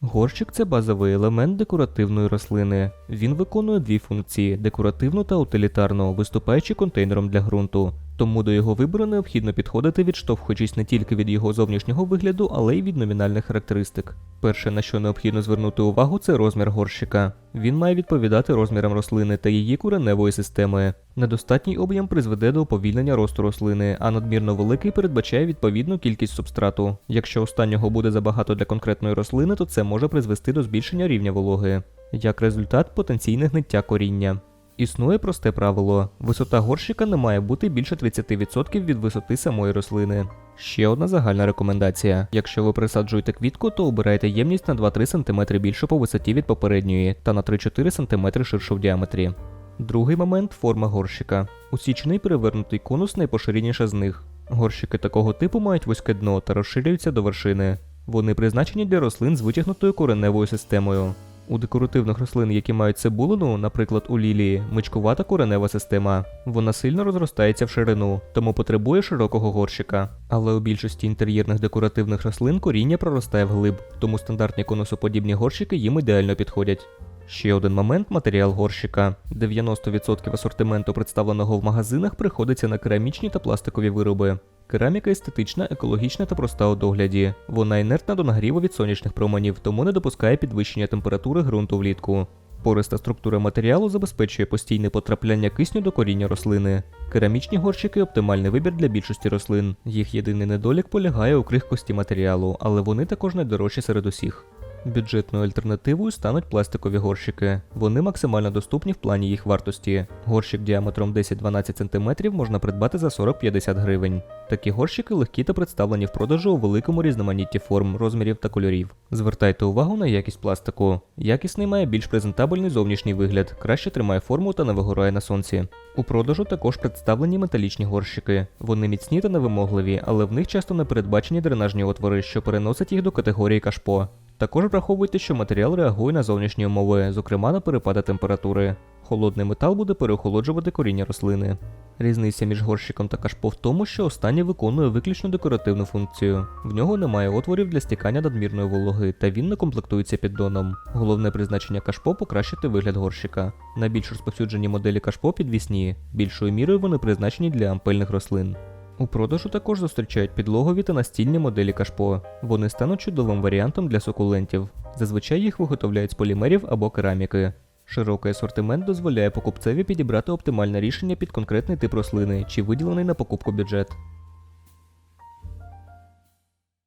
Горщик це базовий елемент декоративної рослини. Він виконує дві функції декоративну та утилітарну, виступаючи контейнером для ґрунту. Тому до його вибору необхідно підходити, відштовхуючись не тільки від його зовнішнього вигляду, але й від номінальних характеристик. Перше, на що необхідно звернути увагу, це розмір горщика. Він має відповідати розмірам рослини та її кореневої системи. Недостатній об'єм призведе до уповільнення росту рослини, а надмірно великий передбачає відповідну кількість субстрату. Якщо останнього буде забагато для конкретної рослини, то це може призвести до збільшення рівня вологи. Як результат, потенційне гниття коріння. Існує просте правило: висота горщика не має бути більше 30% від висоти самої рослини. Ще одна загальна рекомендація: якщо ви присаджуєте квітку, то обирайте ємність на 2-3 см більшу по висоті від попередньої та на 3-4 см ширшу в діаметрі. Другий момент форма горщика. Усічний перевернутий конус найпоширеніша з них. Горщики такого типу мають вузьке дно та розширюються до вершини. Вони призначені для рослин з витягнутою кореневою системою. У декоративних рослин, які мають цибулину, наприклад, у лілії, мичкувата коренева система. Вона сильно розростається в ширину, тому потребує широкого горщика. Але у більшості інтер'єрних декоративних рослин коріння проростає вглиб, тому стандартні конусоподібні горщики їм ідеально підходять. Ще один момент матеріал горщика. 90% асортименту, представленого в магазинах, приходиться на керамічні та пластикові вироби. Кераміка естетична, екологічна та проста у догляді. Вона інертна до нагріву від сонячних променів, тому не допускає підвищення температури ґрунту влітку. Пориста структура матеріалу забезпечує постійне потрапляння кисню до коріння рослини. Керамічні горщики оптимальний вибір для більшості рослин. Їх єдиний недолік полягає у крихкості матеріалу, але вони також найдорожчі серед усіх. Бюджетною альтернативою стануть пластикові горщики. Вони максимально доступні в плані їх вартості. Горщик діаметром 10-12 см можна придбати за 40-50 гривень. Такі горщики легкі та представлені в продажу у великому різноманітті форм, розмірів та кольорів. Звертайте увагу на якість пластику. Якісний має більш презентабельний зовнішній вигляд, краще тримає форму та не вигорає на сонці. У продажу також представлені металічні горщики. Вони міцні та невимогливі, але в них часто не передбачені дренажні отвори, що переносять їх до категорії кашпо. Також враховуйте, що матеріал реагує на зовнішні умови, зокрема на перепади температури. Холодний метал буде переохолоджувати коріння рослини. Різниця між горщиком та кашпо в тому, що останній виконує виключно декоративну функцію. В нього немає отворів для стікання надмірної вологи, та він не комплектується піддоном. Головне призначення кашпо покращити вигляд горщика. Найбільш розповсюджені моделі кашпо підвісні, більшою мірою вони призначені для ампельних рослин. У продажу також зустрічають підлогові та настільні моделі кашпо. Вони стануть чудовим варіантом для сукулентів. Зазвичай їх виготовляють з полімерів або кераміки. Широкий асортимент дозволяє покупцеві підібрати оптимальне рішення під конкретний тип рослини чи виділений на покупку бюджет.